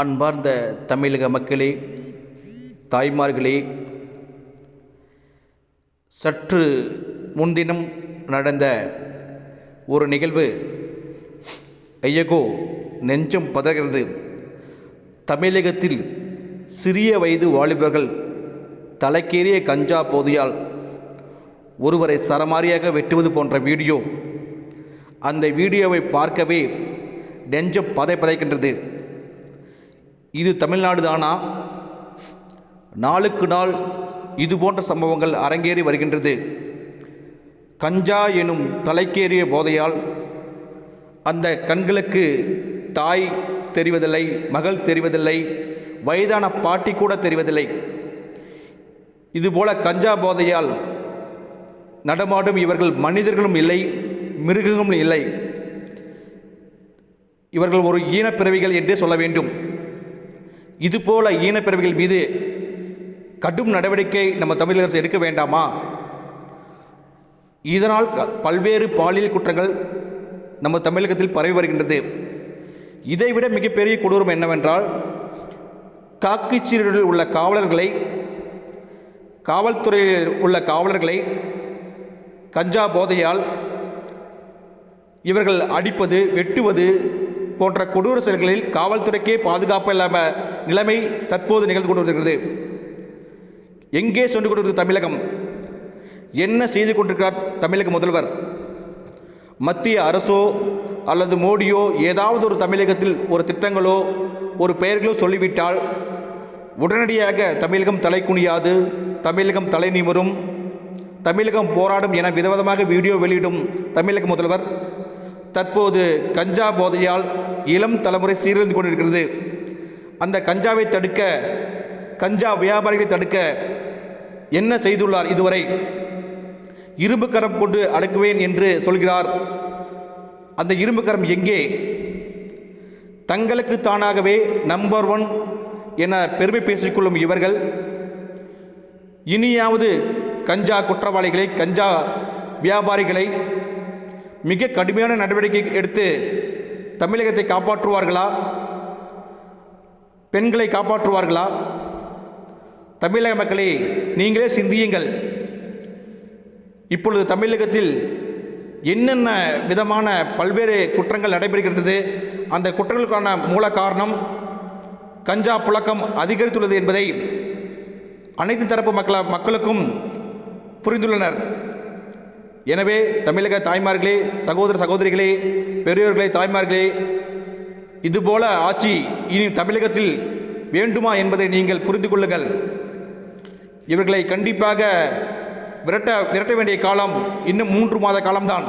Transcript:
அன்பார்ந்த தமிழக மக்களே தாய்மார்களே சற்று முன்தினம் நடந்த ஒரு நிகழ்வு ஐயகோ நெஞ்சம் பதகிறது தமிழகத்தில் சிறிய வயது வாலிபர்கள் தலைக்கேறிய கஞ்சா போதியால் ஒருவரை சரமாரியாக வெட்டுவது போன்ற வீடியோ. அந்த வீடியோவை பார்க்கவே நெஞ்சம் பதை பதைக்கின்றது இது தமிழ்நாடு தானா? நாளுக்கு நாள் இது போன்ற சம்பவங்கள் அரங்கேறி வருகின்றது. கஞ்சா எனும் தலைக்கேறிய போதையால் அந்த கண்களுக்கு தாய் தெரிவதில்லை மகள் தெரிவதில்லை வயதான பாட்டி கூட தெரிவதில்லை. இதுபோல கஞ்சா போதையால் நடமாடும் இவர்கள் மனிதர்களும் இல்லை மிருகங்களும் இல்லை. இவர்கள் ஒரு ஈனப்பிறவிகள் என்றே சொல்ல வேண்டும். இதுபோல ஈனப்பிறவிகள் மீது கடும் நடவடிக்கை நம்ம தமிழக அரசு எடுக்க வேண்டாமா? இதனால் க- பல்வேறு பாலியல் குற்றங்கள் நம்ம தமிழகத்தில் பரவி வருகின்றது. இதைவிட மிகப்பெரிய கொடூரம் என்னவென்றால் காக்கிச்சீரில் உள்ள காவலர்களை காவல்துறையில் உள்ள காவலர்களை கஞ்சா போதையால் இவர்கள் அடிப்பது வெட்டுவது போன்ற கொடூர செயல்களில் காவல்துறைக்கே பாதுகாப்பு இல்லாமல் நிலைமை தற்போது நிகழ்ந்து கொண்டு வருகிறது எங்கே சென்று கொண்டிருக்கிறது தமிழகம்? என்ன செய்து கொண்டிருக்கிறார் தமிழக முதல்வர்? மத்திய அரசோ அல்லது மோடியோ ஏதாவது ஒரு தமிழகத்தில் ஒரு திட்டங்களோ ஒரு பெயர்களோ சொல்லிவிட்டால் உடனடியாக தமிழகம் தலை குனியாது தமிழகம் தலை நிமிரும் தமிழகம் போராடும் என விதவிதமாக வீடியோ வெளியிடும் தமிழக முதல்வர் தற்போது கஞ்சா போதையால் இளம் தலைமுறை சீரழிந்து கொண்டிருக்கிறது. அந்த கஞ்சாவை தடுக்க கஞ்சா வியாபாரிகளை தடுக்க என்ன செய்துள்ளார் இதுவரை? இரும்பு கரம் கொண்டு அடக்குவேன் என்று சொல்கிறார். அந்த இரும்பு கரம் எங்கே? தங்களுக்கு தானாகவே நம்பர் ஒன் என பெருமை பேசிக்கொள்ளும் இவர்கள் இனியாவது கஞ்சா குற்றவாளிகளை கஞ்சா வியாபாரிகளை மிக கடுமையான நடவடிக்கை எடுத்து தமிழகத்தை காப்பாற்றுவார்களா? பெண்களை காப்பாற்றுவார்களா? தமிழக மக்களை நீங்களே சிந்தியுங்கள். இப்பொழுது தமிழகத்தில் என்னென்ன விதமான பல்வேறு குற்றங்கள் நடைபெறுகின்றது? அந்த குற்றங்களுக்கான மூல காரணம் கஞ்சா புழக்கம் அதிகரித்துள்ளது என்பதை அனைத்து தரப்பு மக்கள மக்களுக்கும் புரிந்துள்ளனர். எனவே தமிழக தாய்மார்களே சகோதர சகோதரிகளே பெரியோர்களே தாய்மார்களே இதுபோல ஆட்சி இனி தமிழகத்தில் வேண்டுமா என்பதை நீங்கள் புரிந்து கொள்ளுங்கள். இவர்களை கண்டிப்பாக விரட்ட விரட்ட வேண்டிய காலம் இன்னும் மூன்று மாத காலம்தான்.